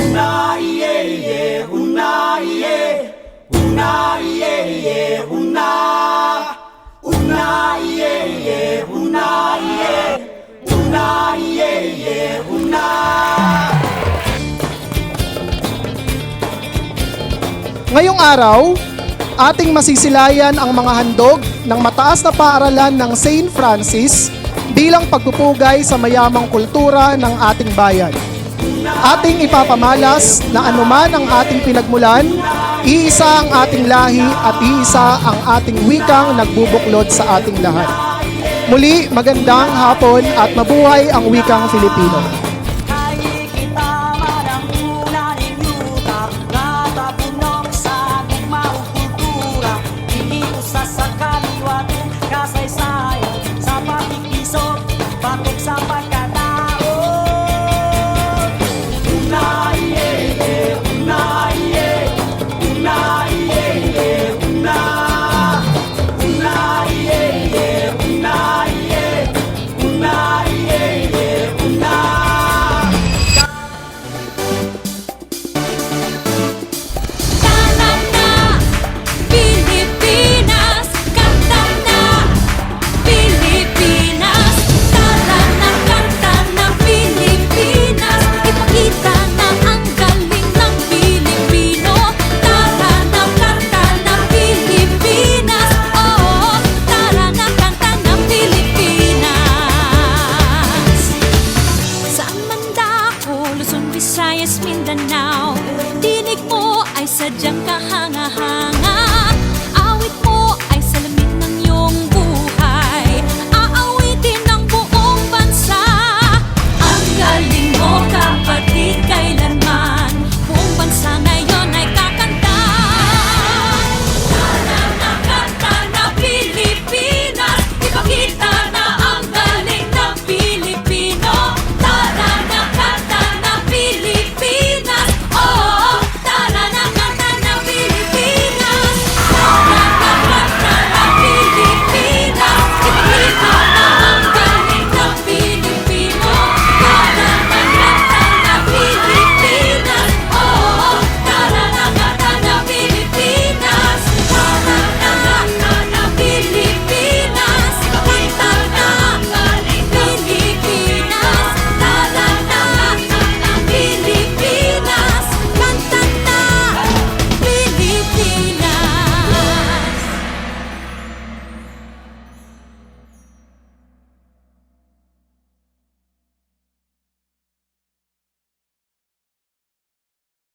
Una, yeah, yeah, una, yeah. Una, yeah, yeah, una. Una, yeah, yeah, una, yeah. Una, yeah, yeah, una. Ngayong araw, ating masisilayan ang mga handog ng mataas na paaralan ng St. Francis bilang pagpupugay sa mayamang kultura ng ating bayan. Ating ipapamalas na anuman ang ating pinagmulan, iisa ang ating lahi at iisa ang ating wikang nagbubuklod sa ating lahat. Muli, magandang hapon at mabuhay ang wikang Filipino. Visayas, Mindanao. Dinig mo ay sadyang kahanga-hanga.